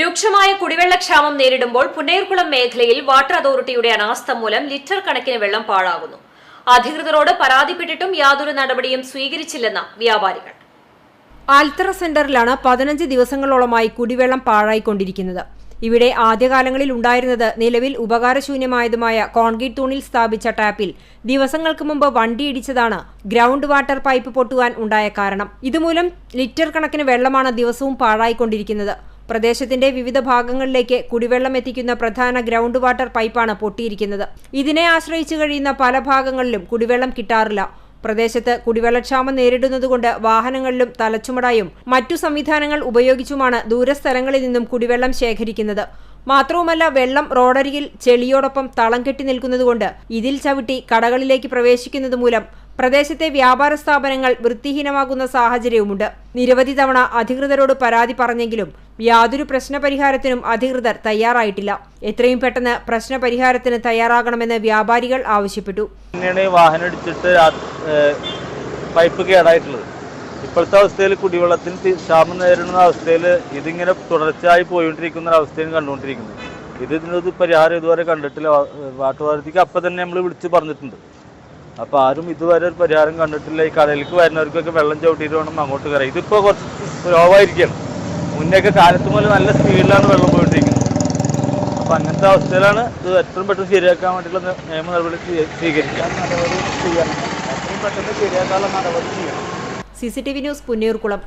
രൂക്ഷമായ കുടിവെള്ളക്ഷാമം നേരിടുമ്പോൾ പുന്നയൂർകുളം മേഖലയിൽ വാട്ടർ അതോറിറ്റിയുടെ അനാസ്ഥ മൂലം ലിറ്റർ കണക്കിന് വെള്ളം പാഴാകുന്നു. അധികൃതരോട് പരാതിപ്പെട്ടിട്ടും യാതൊരു നടപടിയും സ്വീകരിച്ചില്ലെന്ന വ്യാപാരികൾ. ആൽത്തറ സെന്ററിലാണ് പതിനഞ്ച് ദിവസങ്ങളോളമായി കുടിവെള്ളം പാഴായിക്കൊണ്ടിരിക്കുന്നത്. ഇവിടെ ആദ്യകാലങ്ങളിൽ ഉണ്ടായിരുന്നത് നിലവിൽ ഉപകാരശൂന്യമായതുമായ കോൺക്രീറ്റ് തൂണിൽ സ്ഥാപിച്ച ടാപ്പിൽ ദിവസങ്ങൾക്ക് മുമ്പ് വണ്ടിയിടിച്ചതാണ് ഗ്രൗണ്ട് വാട്ടർ പൈപ്പ് പൊട്ടുവാൻ ഉണ്ടായ കാരണം. ഇതുമൂലം ലിറ്റർ കണക്കിന് വെള്ളമാണ് ദിവസവും പാഴായിക്കൊണ്ടിരിക്കുന്നത്. പ്രദേശത്തിന്റെ വിവിധ ഭാഗങ്ങളിലേക്ക് കുടിവെള്ളം എത്തിക്കുന്ന പ്രധാന ഗ്രൗണ്ട് വാട്ടർ പൈപ്പാണ് പൊട്ടിയിരിക്കുന്നത്. ഇതിനെ ആശ്രയിച്ചു കഴിയുന്ന പല ഭാഗങ്ങളിലും കുടിവെള്ളം കിട്ടാറില്ല. പ്രദേശത്ത് കുടിവെള്ളക്ഷാമം നേരിടുന്നതുകൊണ്ട് വാഹനങ്ങളിലും തലച്ചുമടായും മറ്റു സംവിധാനങ്ങൾ ഉപയോഗിച്ചുമാണ് ദൂരസ്ഥലങ്ങളിൽ നിന്നും കുടിവെള്ളം ശേഖരിക്കുന്നത്. മാത്രവുമല്ല വെള്ളം റോഡരികിൽ ചെളിയോടൊപ്പം തളം കെട്ടി നിൽക്കുന്നതുകൊണ്ട് ഇതിൽ ചവിട്ടി കടകളിലേക്ക് പ്രവേശിക്കുന്നത് മൂലം പ്രദേശത്തെ വ്യാപാര സ്ഥാപനങ്ങൾ വൃത്തിഹീനമാകുന്ന സാഹചര്യവുമുണ്ട്. നിരവധി തവണ അധികൃതരോട് പരാതി പറഞ്ഞെങ്കിലും യാതൊരു പ്രശ്നപരിഹാരത്തിനും അധികൃതർ തയ്യാറായിട്ടില്ല. എത്രയും പെട്ടെന്ന് പ്രശ്നപരിഹാരത്തിന് തയ്യാറാകണമെന്ന് വ്യാപാരികൾ ആവശ്യപ്പെട്ടു. വാഹനം എടുത്തിട്ട് പൈപ്പ് കേടായിട്ടുള്ളത്. ഇപ്പോഴത്തെ അവസ്ഥയിൽ കുടിവെള്ളത്തിന് ക്ഷാമം നേരിടുന്ന അവസ്ഥയിൽ ഇതിങ്ങനെ തുടർച്ചയായി പോയിക്കൊണ്ടിരിക്കുന്ന ഒരു അവസ്ഥയാണ് കണ്ടുകൊണ്ടിരിക്കുന്നത്. ഇത് ഇതിനൊരു പരിഹാരം ഇതുവരെ കണ്ടിട്ടില്ല. വാട്ടർ അതോറിറ്റിക്ക് അപ്പം തന്നെ നമ്മൾ വിളിച്ച് പറഞ്ഞിട്ടുണ്ട്. അപ്പോൾ ആരും ഇതുവരെ ഒരു പരിഹാരം കണ്ടിട്ടില്ല. ഈ കടലിലേക്ക് വരുന്നവർക്കൊക്കെ വെള്ളം ചവിട്ടിയിട്ട് വേണം അങ്ങോട്ട് കയറാം ഇതിപ്പോൾ കുറച്ച് ലോവായിരിക്കുകയാണ് മുന്നേയൊക്കെ കാലത്ത് മുതൽ നല്ല സ്പീഡിലാണ് വെള്ളം പോയിട്ടിരിക്കുന്നത് അപ്പോൾ അങ്ങനത്തെ അവസ്ഥയിലാണ് ഇത് എത്രയും പെട്ടെന്ന് ശരിയാക്കാൻ വേണ്ടിയിട്ടുള്ള നിയമ നടപടി സ്വീ- സ്വീകരിക്കാൻ നടപടി ചെയ്യണം എത്രയും പെട്ടെന്ന് ശരിയാക്കാനുള്ള നടപടി ചെയ്യണം C C T V news Punnayurkulam